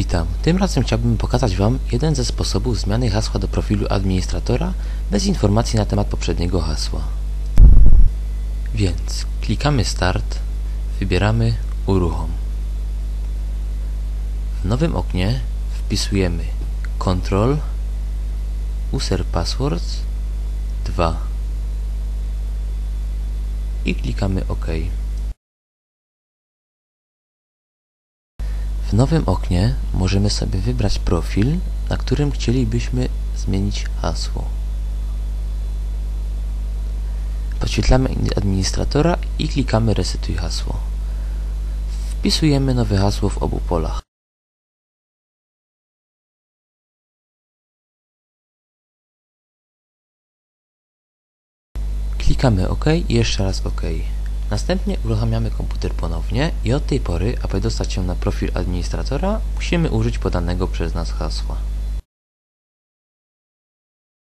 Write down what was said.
Witam. Tym razem chciałbym pokazać Wam jeden ze sposobów zmiany hasła do profilu administratora bez informacji na temat poprzedniego hasła. Więc klikamy Start, wybieramy Uruchom. W nowym oknie wpisujemy Ctrl User Passwords 2 i klikamy OK. W nowym oknie możemy sobie wybrać profil, na którym chcielibyśmy zmienić hasło. Podświetlamy administratora i klikamy Resetuj hasło. Wpisujemy nowe hasło w obu polach. Klikamy OK i jeszcze raz OK. Następnie uruchamiamy komputer ponownie i od tej pory, aby dostać się na profil administratora, musimy użyć podanego przez nas hasła.